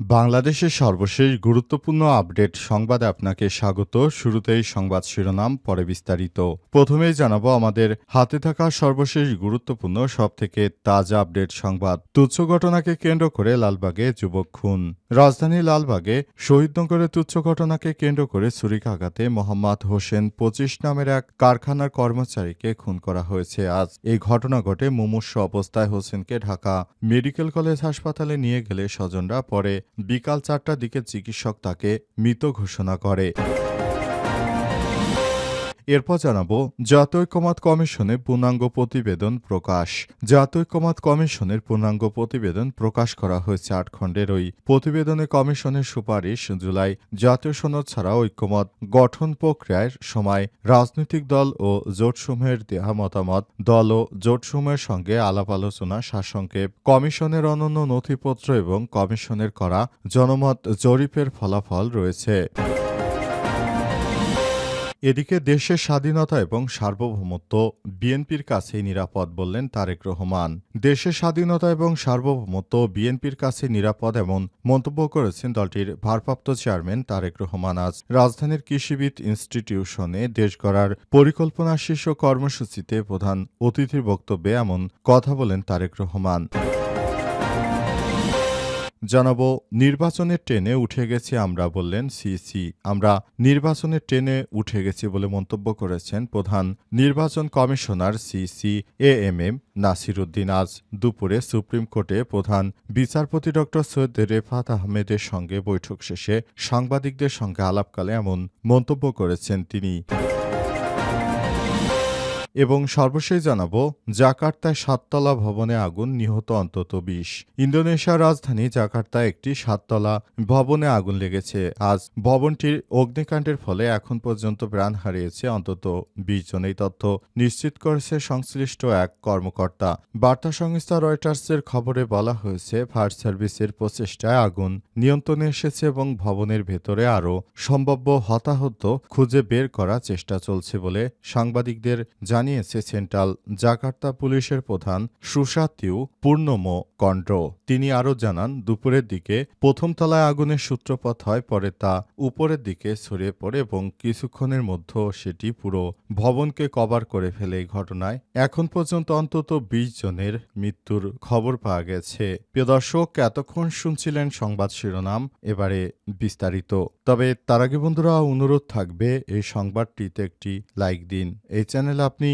বাংলাদেশের সর্বশেষ গুরুত্বপূর্ণ আপডেট সংবাদে আপনাকে স্বাগত। শুরুতেই সংবাদ শিরোনাম, পরে বিস্তারিত। প্রথমেই জানাব আমাদের হাতে থাকা সর্বশেষ গুরুত্বপূর্ণ, সবথেকে তাজা আপডেট সংবাদ। তুচ্ছ ঘটনাকে কেন্দ্র করে লালবাগে যুবক খুন। রাজধানী লালবাগে শহীদনগরের তুচ্ছ ঘটনাকে কেন্দ্র করে ছুরিকাঘাতে মোহাম্মদ হোসেন পঁচিশ নামের এক কারখানার কর্মচারীকে খুন করা হয়েছে। আজ এই ঘটনা ঘটে মুমূর্ষ অবস্থায় হোসেনকে ঢাকা মেডিকেল কলেজ হাসপাতালে নিয়ে গেলে স্বজনরা পরে বিকাল চারটার দিকে চিকিৎসক তাকে মৃত ঘোষণা করে। এরপর জানাব, জাতীয় ঐক্যমত কমিশনের পূর্ণাঙ্গ প্রতিবেদন প্রকাশ। জাতীয় কমিশনের পূর্ণাঙ্গ প্রতিবেদন প্রকাশ করা হয়েছে আট খণ্ডের ওই প্রতিবেদনে কমিশনের সুপারিশ জুলাই। জাতীয় সনদ ছাড়া ঐক্যমত গঠন প্রক্রিয়ার সময় রাজনৈতিক দল ও জোটসমূহের দেহা মতামত, দল ও জোটসমূহের সঙ্গে আলাপ আলোচনা, সারসংক্ষেপ, কমিশনের অনন্য নথিপত্র এবং কমিশনের করা জনমত জরিপের ফলাফল রয়েছে। এদিকে দেশের স্বাধীনতা এবং সার্বভৌমত্ব বিএনপির কাছেই নিরাপদ বললেন তারেক রহমান। দেশের স্বাধীনতা এবং সার্বভৌমত্ব বিএনপির কাছে নিরাপদ এমন মন্তব্য করেছেন দলটির ভারপ্রাপ্ত চেয়ারম্যান তারেক রহমান। আজ রাজধানীর কৃষিবিদ ইনস্টিটিউশনে দেশ গড়ার পরিকল্পনা শীর্ষ কর্মসূচিতে প্রধান অতিথির বক্তব্যে এমন কথা বলেন তারেক রহমান। জানাব, নির্বাচনের ট্রেনে উঠে গেছি আমরা বললেন সিসি আমরা নির্বাচনের ট্রেনে উঠে গেছি বলে মন্তব্য করেছেন প্রধান নির্বাচন commissioner CC A M M Nasir Uddin আজ দুপুরে সুপ্রিম কোর্টে প্রধান বিচারপতি ড সৈয়দ রেফাত আহমেদের সঙ্গে বৈঠক শেষে সাংবাদিকদের সঙ্গে আলাপকালে এমন মন্তব্য করেছেন তিনি। এবং সর্বশেষ জানাব, জাকার্তায় সাততলা ভবনে আগুন নিহত অন্তত বিশ। ইন্দোনেশিয়ার রাজধানী জাকার্তায় একটি সাততলা ভবনে আগুন লেগেছে। আজ ভবনটির অগ্নিকাণ্ডের ফলে এখন পর্যন্ত প্রাণ হারিয়েছে অন্তত বিশ জন। এই তথ্য নিশ্চিত করেছে সংশ্লিষ্ট এক কর্মকর্তা। বার্তা সংস্থা রয়টার্সের খবরে বলা হয়েছে, ফায়ার সার্ভিসের প্রচেষ্টায় আগুন নিয়ন্ত্রণে এসেছে এবং ভবনের ভেতরে আরও সম্ভাব্য হতাহত খুঁজে বের করার চেষ্টা চলছে বলে সাংবাদিকদের জানিয়েছে। সেন্ট্রাল জাকার্তা পুলিশের প্রধান সুশাতিউ পূর্ণমো কন্ড্র। তিনি আরও জানান, দুপুরের দিকে প্রথম তলায় আগুনের সূত্রপাত হয়, পরে তা উপরের দিকে ছড়িয়ে পড়ে এবং কিছুক্ষণের মধ্যে সেটি পুরো ভবনকে কভার করে ফেলে এই ঘটনায়। এখন পর্যন্ত অন্তত বিশ জনের মৃত্যুর খবর পাওয়া গেছে। প্রিয় দর্শক, এতক্ষণ শুনছিলেন সংবাদ শিরোনাম, এবারে বিস্তারিত। তবে তার আগে বন্ধুরা, অনুরোধ থাকবে, এই সংবাদটিতে একটি লাইক দিন। এই চ্যানেল আপনি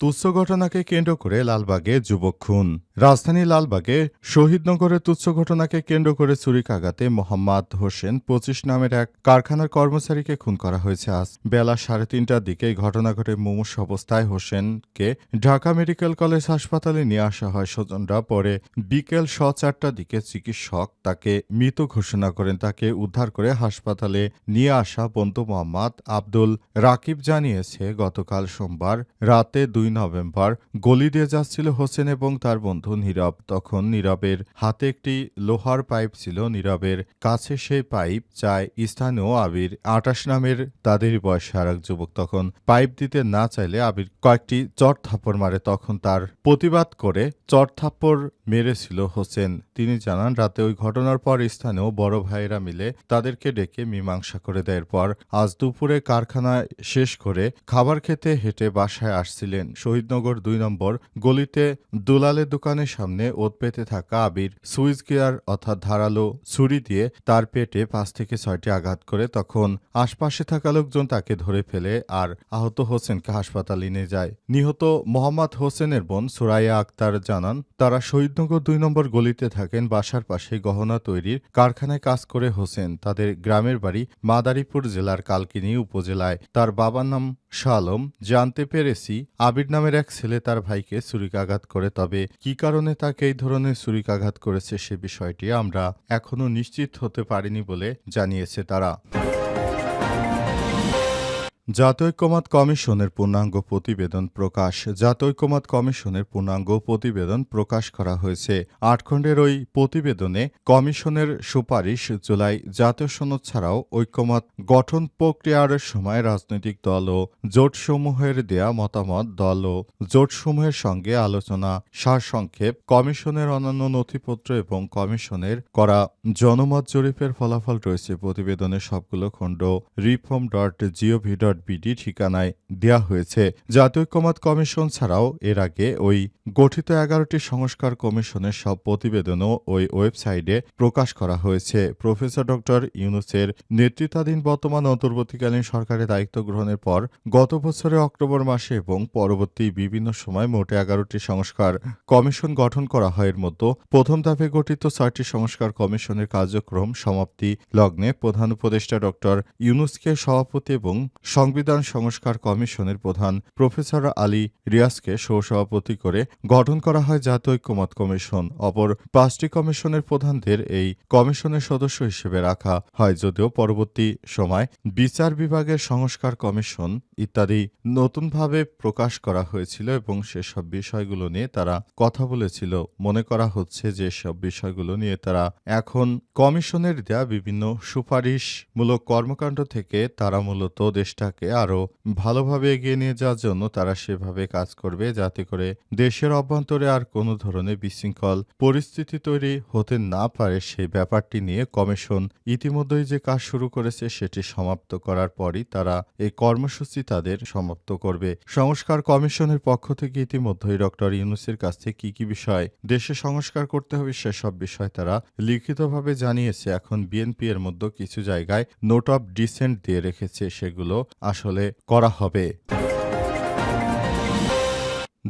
তুচ্ছ ঘটনাকে কেন্দ্র করে লালবাগে যুবক খুন। রাজধানী লালবাগে শহীদনগরের তুচ্ছ ঘটনাকে কেন্দ্র করে ছুরিকাঘাতে মোহাম্মদ হোসেন পঁচিশ নামের এক কারখানার কর্মচারীকে খুন করা হয়েছে। আজ বেলা সাড়ে তিনটার দিকে ঘটনা ঘটে মুমূর্ষ অবস্থায় হোসেনকে ঢাকা মেডিকেল কলেজ হাসপাতালে নিয়ে আসা হয় স্বজনরা। পরে বিকেল স চারটার দিকে চিকিৎসক তাকে মৃত ঘোষণা করেন। তাকে উদ্ধার করে হাসপাতালে নিয়ে আসা বন্ধু মোহাম্মদ আব্দুল রাকিব জানিয়েছে, গতকাল সোমবার রাতে দুই নভেম্বর গলি দিয়ে যাচ্ছিল হোসেন এবং তার বন্ধু। নীরব। তখন নীরবের হাতে একটি লোহার পাইপ ছিল। নীরবের কাছে সেই পাইপ চায় স্থানীয় আবির আটাশ নামের তাদেরই বয়সে আর এক যুবক। তখন পাইপ দিতে না চাইলে আবির কয়েকটি চট থাপ্পড় মারে। তখন তার প্রতিবাদ করে চট থাপ্পড় মেরেছিল হোসেন। তিনি জানান, রাতে ওই ঘটনার পর স্থানেও বড় ভাইয়েরা মিলে তাদেরকে ডেকে মীমাংসা করে দেওয়ার পর আজ দুপুরে কারখানা শেষ করে খাবার খেতে হেঁটে বাসায় আসছিলেন। শহীদনগর দুই নম্বর গলিতে দুলালের দোকানের সামনে ওত পেতে থাকা আবির সুইচ গিয়ার অর্থাৎ ধারালো ছুরি দিয়ে তার পেটে পাঁচ থেকে ছয়টি আঘাত করে। তখন আশপাশে থাকা লোকজন তাকে ধরে ফেলে আর আহত হোসেনকে হাসপাতালে নিয়ে যায়। নিহত মোহাম্মদ হোসেনের বোন সুরাইয়া আক্তার জানান, তারা শহীদ ফরিদনগর দুই নম্বর গলিতে থাকেন বাসার পাশে গহনা তৈরির কারখানায় কাজ করে হোসেন। তাদের গ্রামের বাড়ি মাদারীপুর জেলার কালকিনি উপজেলায়। তার বাবার নাম শালম। জানতে পেরেছি আবির নামের এক ছেলে তার ভাইকে ছুরিকাঘাত করে। তবে কি কারণে তাকে এই ধরনের ছুরিকাঘাত করেছে সে বিষয়টি আমরা এখনও নিশ্চিত হতে পারিনি বলে জানিয়েছে তারা। জাতৈক্যমত কমিশনের পূর্ণাঙ্গ প্রতিবেদন প্রকাশ। জাতৈক্যমত কমিশনের পূর্ণাঙ্গ প্রতিবেদন প্রকাশ করা হয়েছে। আটখণ্ডের ওই প্রতিবেদনে কমিশনের সুপারিশ জুলাই জাতীয় সনদ ছাড়াও ঐক্যমত গঠন প্রক্রিয়ার সময় রাজনৈতিক দল ও জোটসমূহের দেয়া মতামত দল ও জোটসমূহের সঙ্গে আলোচনা সারসংক্ষেপ কমিশনের অন্যান্য নথিপত্র এবং কমিশনের করা জনমত জরিপের ফলাফল রয়েছে। প্রতিবেদনের সবগুলো খণ্ড reform dot GOV dot BD ঠিকানায় দেয়া হয়েছে। জাতীয় ঐক্যমত কমিশন ছাড়াও এর আগে ওই গঠিত এগারোটি সংস্কার কমিশনের সব প্রতিবেদনও ওই ওয়েবসাইটে প্রকাশ করা হয়েছে। প্রফেসর ডক্টর ইউনুসের নেতৃত্বাধীন বর্তমান অন্তর্বর্তীকালীন সরকারের দায়িত্ব গ্রহণের পর গত বছরের অক্টোবর মাসে এবং পরবর্তী বিভিন্ন সময় মোটে এগারোটি সংস্কার কমিশন গঠন করা হয়। এর মধ্যে প্রথম ধাপে গঠিত ছয়টি সংস্কার কমিশনের কার্যক্রম সমাপ্তি লগ্নে প্রধান উপদেষ্টা ডক্টর ইউনুসকে সভাপতি এবং সংবিধান সংস্কার কমিশনের প্রধান প্রফেসর আলী রিয়াজকে সহসভাপতি করে গঠন করা হয় জাতীয় ঐক্যমত কমিশন। অপর পাঁচটি কমিশনের প্রধানদের এই কমিশনের সদস্য হিসেবে রাখা হয় যদিও পরবর্তী সময় বিচার বিভাগের সংস্কার কমিশন ইত্যাদি নতুনভাবে প্রকাশ করা হয়েছিল এবং সেসব বিষয়গুলো নিয়ে তারা কথা বলেছিল। মনে করা হচ্ছে যে সব বিষয়গুলো নিয়ে তারা এখন কমিশনের দেয়া বিভিন্ন সুপারিশমূলক কর্মকাণ্ড থেকে তারা মূলত দেশটাকে আরও ভালোভাবে এগিয়ে নিয়ে যাওয়ার জন্য তারা সেভাবে কাজ করবে যাতে করে দেশের অভ্যন্তরে আর কোনো ধরনের বিশৃঙ্খল পরিস্থিতি তৈরি হতে না পারে সেই ব্যাপারটি নিয়ে কমিশন ইতিমধ্যেই যে কাজ শুরু করেছে সেটি সমাপ্ত করার পরই তারা এই কর্মসূচি তাদের সমাপ্ত করবে। সংস্কার কমিশনের পক্ষ থেকে ইতিমধ্যেই ডক্টর ইউনুসের কাছ থেকে কি কি বিষয় দেশে সংস্কার করতে হবে সেসব বিষয় তারা লিখিতভাবে জানিয়েছে। এখন বিএনপি এর মধ্যে কিছু জায়গায় নোট অফ ডিসেন্ট দিয়ে রেখেছে সেগুলো আসলে করা হবে।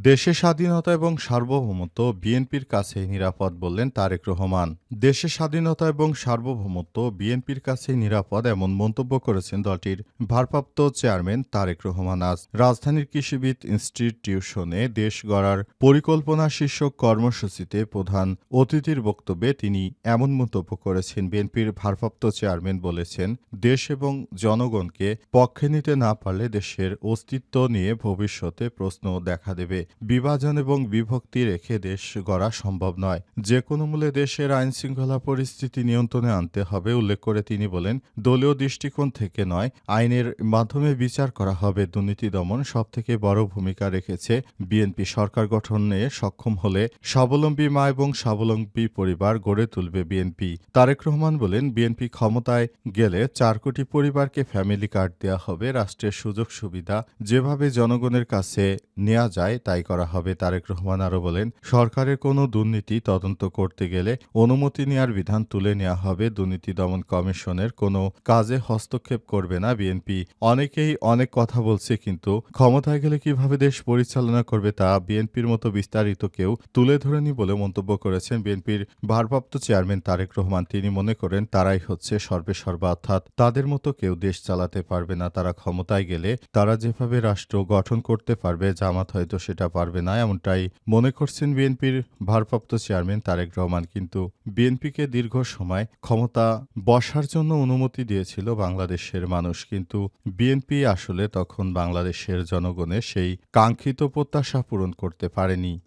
দেশের স্বাধীনতা এবং সার্বভৌমত্ব বিএনপির কাছে নিরাপদ বললেন তারেক রহমান। দেশের স্বাধীনতা এবং সার্বভৌমত্ব বিএনপির কাছে নিরাপদ এমন মন্তব্য করেছেন দলটির ভারপ্রাপ্ত চেয়ারম্যান তারেক রহমান আজ। রাজধানীর কৃষিবিদ ইনস্টিটিউশনে দেশ গড়ার পরিকল্পনা শীর্ষক কর্মসূচিতে প্রধান অতিথির বক্তব্যে তিনি এমন মন্তব্য করেছেন, বিএনপির ভারপ্রাপ্ত চেয়ারম্যান বলেছেন, দেশ এবং জনগণকে পক্ষে নিতে না পারলে দেশের অস্তিত্ব নিয়ে ভবিষ্যতে প্রশ্ন দেখা দেবে। বিভাজন এবং বিভক্তি রেখে দেশ গড়া সম্ভব নয়। যে কোনো মূল্যে দেশের আইন শৃঙ্খলা পরিস্থিতি নিয়ন্ত্রণে আনতে হবে, উল্লেখ করে তিনি বলেন, দলীয় দৃষ্টিকোণ থেকে নয়, আইনের মাধ্যমে বিচার করা হবে। দুর্নীতি দমন সবথেকে বড় ভূমিকা রেখেছে বিএনপি সরকার গঠনে সক্ষম হলে স্বাবলম্বী মা এবং স্বাবলম্বী পরিবার গড়ে তুলবে বিএনপি। তারেক রহমান বলেন, বিএনপি ক্ষমতায় গেলে চার কোটি পরিবারকে ফ্যামিলি কার্ড দেওয়া হবে, রাষ্ট্রের সুযোগ সুবিধা যেভাবে জনগণের কাছে নেওয়া যায় তাই করা হবে, তারেক রহমান আরও বলেন, সরকারের কোনো দুর্নীতি তদন্ত করতে গেলে অনুমতি নেওয়ার বিধান তুলে নেওয়া হবে, দুর্নীতি দমন কমিশনের কোনো কাজে হস্তক্ষেপ করবে না বিএনপি। অনেকেই অনেক কথা বলছে, কিন্তু ক্ষমতায় গেলে কীভাবে দেশ পরিচালনা করবে তা বিএনপির মতো বিস্তারিত কেউ তুলে ধরেনি বলে মন্তব্য করেছেন বিএনপির ভারপ্রাপ্ত চেয়ারম্যান তারেক রহমান। তিনি মনে করেন, তারাই হচ্ছে সর্বে সর্বা অর্থাৎ তাদের মতো কেউ দেশ চালাতে পারবে না। তারা ক্ষমতায় গেলে তারা যেভাবে রাষ্ট্র গঠন করতে পারবে, জামাত হয়তো সেটা পারবে না এমনটাই মনে করছেন বিএনপির ভারপ্রাপ্ত চেয়ারম্যান তারেক রহমান। কিন্তু বিএনপিকে দীর্ঘ সময় ক্ষমতা বসার জন্য অনুমতি দিয়েছিল বাংলাদেশের মানুষ। কিন্তু বিএনপি আসলে তখন বাংলাদেশের জনগণের সেই কাঙ্ক্ষিত প্রত্যাশা পূরণ করতে পারেনি।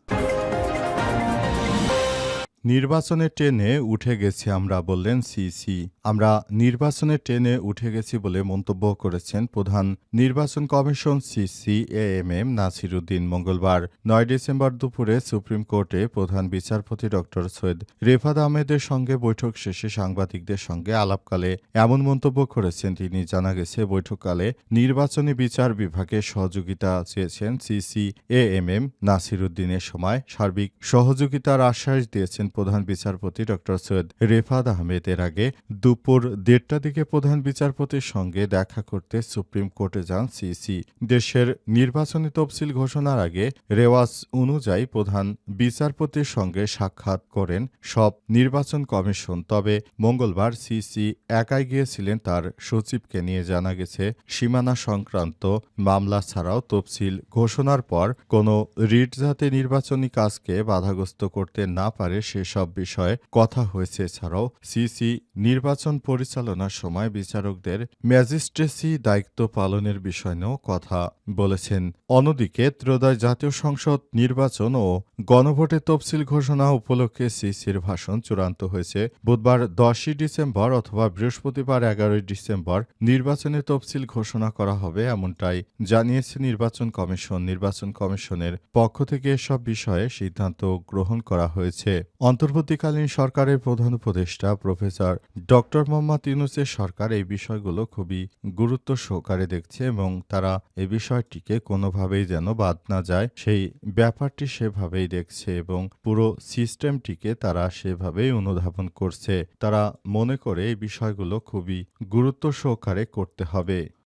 নির্বাচনের ট্রেনে উঠে গেছি আমরা বললেন সিসি। আমরা নির্বাচনের ট্রেনে উঠে গেছি বলে মন্তব্য করেছেন প্রধান নির্বাচন commission CC A M M Nasiruddin. মঙ্গলবার নয় ডিসেম্বর দুপুরে সুপ্রিম কোর্টে প্রধান বিচারপতি ডক্টর সৈয়দ রেফাদ আহমেদের সঙ্গে বৈঠক শেষে সাংবাদিকদের সঙ্গে আলাপকালে এমন মন্তব্য করেছেন। তিনি জানা গেছে, বৈঠককালে নির্বাচনী বিচার বিভাগে সহযোগিতা চেয়েছেন সিসি এ এম এম নাসিরুদ্দিনের সময়। সার্বিক সহযোগিতার আশ্বাস দিয়েছেন প্রধান বিচারপতি ড. সৈয়দ রেফাত আহমেদ এর আগে দুপুর দেড়টা দিকে প্রধান বিচারপতির সঙ্গে দেখা করতে সুপ্রিম কোর্টে যান সিসি। দেশের নির্বাচনী তফসিল ঘোষণার আগে রেওয়াজ অনুযায়ী প্রধান বিচারপতির সঙ্গে সাক্ষাৎ করেন সব নির্বাচন কমিশন। তবে মঙ্গলবার সিসি একাই গিয়েছিলেন তার সচিবকে নিয়ে। জানা গেছে, সীমানা সংক্রান্ত মামলা ছাড়াও তফসিল ঘোষণার পর কোনো রিট যাতে নির্বাচনী কাজকে বাধাগ্রস্ত করতে না পারে সেসব বিষয়ে কথা হয়েছে। এছাড়াও সিসি নির্বাচন পরিচালনার সময় বিচারকদের ম্যাজিস্ট্রেসি দায়িত্ব পালনের বিষয় নিয়েও কথা বলেছেন। অন্যদিকে ত্রয়োদশ জাতীয় সংসদ নির্বাচন ও গণভোটের তফসিল ঘোষণা উপলক্ষে সিসির ভাষণ চূড়ান্ত হয়েছে। বুধবার দশই ডিসেম্বর অথবা বৃহস্পতিবার এগারোই ডিসেম্বর নির্বাচনের তফসিল ঘোষণা করা হবে এমনটাই জানিয়েছে নির্বাচন কমিশন। নির্বাচন কমিশনের পক্ষ থেকে এসব বিষয়ে সিদ্ধান্ত গ্রহণ করা হয়েছে। অন্তর্বর্তীকালীন সরকারের প্রধান উপদেষ্টা প্রফেসর ডক্টর মোহাম্মদ ইউনুসের সরকার এই বিষয়গুলো খুবই গুরুত্ব সহকারে দেখছে এবং তারা এই বিষয়টিকে কোনোভাবেই যেন বাদ না যায়। সেই ব্যাপারটি সেভাবেই দেখছে এবং পুরো সিস্টেমটিকে তারা সেভাবেই অনুধাবন করছে। তারা মনে করে এই বিষয়গুলো খুবই গুরুত্ব সহকারে করতে হবে।